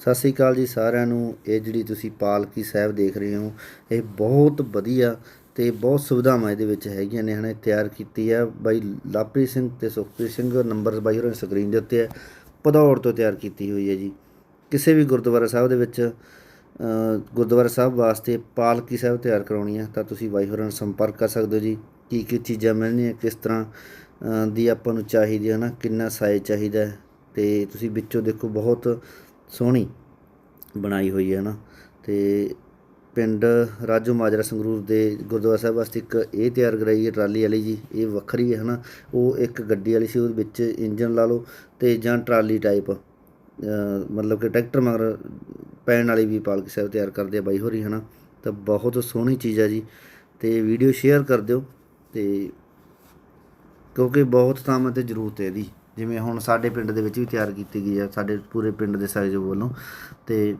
ਸਤਿ ਸ੍ਰੀ ਅਕਾਲ ਜੀ ਸਾਰਿਆਂ ਨੂੰ। ਇਹ ਜਿਹੜੀ ਤੁਸੀਂ ਪਾਲਕੀ ਸਾਹਿਬ ਦੇਖ ਰਹੇ ਹੋ, ਇਹ ਬਹੁਤ ਵਧੀਆ ਤੇ ਬਹੁਤ ਸੁਵਿਧਾਵਾਂ ਇਹਦੇ ਵਿੱਚ ਹੈਗੀਆਂ ਨੇ, ਹਨਾ ਤਿਆਰ ਕੀਤੀ ਹੈ ਬਾਈ ਲਵਪ੍ਰੀਤ ਸਿੰਘ ਤੇ ਸੁਖਪ੍ਰੀਤ ਸਿੰਘ, ਨੰਬਰ ਬਾਈ ਹੋਰਾਂ ਸਕਰੀਨ ਦੇ ਉੱਤੇ ਹੈ ਭਦੌੜ ਤੋਂ ਤਿਆਰ ਕੀਤੀ ਹੋਈ ਹੈ ਜੀ। ਕਿਸੇ ਵੀ ਗੁਰਦੁਆਰਾ ਸਾਹਿਬ ਦੇ ਵਿੱਚ ਗੁਰਦੁਆਰਾ ਸਾਹਿਬ ਵਾਸਤੇ ਪਾਲਕੀ ਸਾਹਿਬ ਤਿਆਰ ਕਰਾਉਣੀ ਹੈ ਤਾਂ ਤੁਸੀਂ ਬਾਈ ਹੋਰਾਂ ਨਾਲ ਸੰਪਰਕ ਕਰ ਸਕਦੇ ਹੋ ਜੀ। ਕੀ ਕੀ ਚੀਜ਼ਾਂ ਮਿਲਣੀਆਂ, ਕਿਸ ਤਰ੍ਹਾਂ ਦੀ ਆਪਾਂ ਨੂੰ ਚਾਹੀਦੀ ਹੈ ਨਾ ਕਿੰਨਾ ਸਾਈਜ਼ ਚਾਹੀਦਾ ਹੈ। ਤੇ ਤੁਸੀਂ ਵਿੱਚੋਂ ਦੇਖੋ, ਬਹੁਤ ਸੋਹਣੀ ਬਣਾਈ ਹੋਈ ਹੈ ਨਾ। ਤੇ ਪਿੰਡ ਰਾਜੋ ਮਾਜਰਾ ਸੰਗਰੂਰ ਦੇ ਗੁਰਦੁਆਰਾ ਸਾਹਿਬ ਵਾਸਤੇ ਇੱਕ ਇਹ ਤਿਆਰ ਕਰਾਈ ਹੈ ਟਰਾਲੀ ਵਾਲੀ ਜੀ, ਇਹ ਵੱਖਰੀ ਹੈ ਹਨਾ। ਉਹ ਇੱਕ ਗੱਡੀ ਵਾਲੀ ਸੀ, ਉਹਦੇ ਵਿੱਚ ਇੰਜਨ ਲਾ ਲਓ ਤੇ ਜਾਂ ਟਰਾਲੀ ਟਾਈਪ ਮਤਲਬ ਕਿ ਟਰੈਕਟਰ ਮਗਰ ਪੈਣ ਵਾਲੀ ਵੀ ਪਾਲਕੀ ਸਾਹਿਬ ਤਿਆਰ ਕਰਦੇ ਆ ਬਾਈ ਹੋਰੀ, ਹਨਾ। ਤਾਂ ਬਹੁਤ ਸੋਹਣੀ ਚੀਜ਼ ਹੈ ਜੀ, ਤੇ ਵੀਡੀਓ ਸ਼ੇਅਰ ਕਰ ਦਿਓ ਤੇ ਕਿਉਂਕਿ ਬਹੁਤ ਥਾਵਾਂ ਤੇ ਜ਼ਰੂਰਤ ਹੈ ਇਹਦੀ। ਜਿਵੇਂ ਹੁਣ ਸਾਡੇ ਪਿੰਡ ਦੇ ਵਿੱਚ ਵੀ ਤਿਆਰ ਕੀਤੀ ਗਈ ਆ, ਸਾਡੇ ਪੂਰੇ ਪਿੰਡ ਦੇ ਸਹਿਯੋਗ ਵੱਲੋਂ। ਤੇ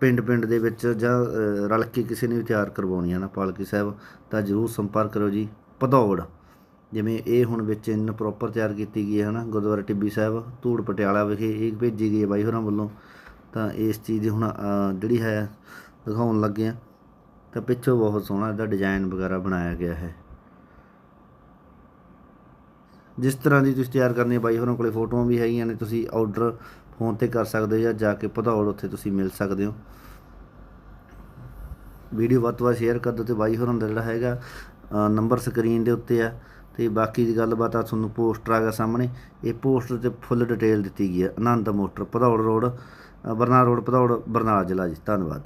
ਪਿੰਡ ਪਿੰਡ ਦੇ ਵਿੱਚ ਜਾਂ ਰਲ ਕੇ ਕਿਸੇ ਨੇ ਵੀ ਤਿਆਰ ਕਰਵਾਉਣੀ ਹੈ ਨਾ, ਪਾਲਕੀ ਸਾਹਿਬ, ਤਾਂ ਜ਼ਰੂਰ ਸੰਪਰਕ ਕਰੋ ਜੀ, ਭਦੌੜ। ਜਿਵੇਂ ਇਹ ਹੁਣ ਵਿੱਚ ਇਨ ਪ੍ਰੋਪਰ ਤਿਆਰ ਕੀਤੀ ਗਈ ਹੈ ਨਾ ਗੁਰਦੁਆਰਾ ਟਿੱਬੀ ਸਾਹਿਬ, ਧੂੜ ਪਟਿਆਲਾ ਵਿਖੇ ਇਹ ਭੇਜੀ ਗਈ ਹੈ ਬਾਈ ਹੋਰਾਂ ਵੱਲੋਂ। ਤਾਂ ਇਸ ਚੀਜ਼ ਦੀ ਹੁਣ ਜਿਹੜੀ ਹੈ, ਦਿਖਾਉਣ ਲੱਗੇ ਆ। ਤਾਂ ਪਿੱਛੋਂ ਬਹੁਤ ਸੋਹਣਾ ਇਹਦਾ ਡਿਜ਼ਾਈਨ ਵਗੈਰਾ ਬਣਾਇਆ ਗਿਆ ਹੈ। ਜਿਸ ਤਰ੍ਹਾਂ ਦੀ ਤੁਸੀਂ ਤਿਆਰ ਕਰਨੀ ਹੈ, ਬਾਈ ਹੋਰਾਂ ਕੋਲੇ ਫੋਟੋਆਂ ਵੀ ਹੈਗੀਆਂ ਨੇ, ਤੁਸੀਂ ਆਰਡਰ ਫੋਨ ਤੇ ਕਰ ਸਕਦੇ ਹੋ ਜਾਂ ਜਾ ਕੇ ਭਦੌੜ ਉੱਥੇ ਤੁਸੀਂ ਮਿਲ ਸਕਦੇ ਹੋ। ਵੀਡੀਓ ਵੱਧ ਤੋਂ ਵੱਧ ਸ਼ੇਅਰ ਕਰ ਦਿਓ ਤੇ ਬਾਈ ਹੋਰਾਂ ਦਾ ਜਿਹੜਾ ਹੈਗਾ ਨੰਬਰ ਸਕਰੀਨ ਦੇ ਉੱਤੇ ਆ। ਤੇ ਬਾਕੀ ਦੀ ਗੱਲਬਾਤ ਆ, ਤੁਹਾਨੂੰ ਪੋਸਟਰ ਆ ਗਿਆ ਸਾਹਮਣੇ। ਇਹ ਪੋਸਟਰ ਤੇ ਫੁੱਲ ਡਿਟੇਲ ਦਿੱਤੀ ਗਈ ਹੈ, Anand motor, Bhadaur road Barnala road Bhadaur, Barnala ਜ਼ਿਲ੍ਹਾ ਜੀ। ਧੰਨਵਾਦ।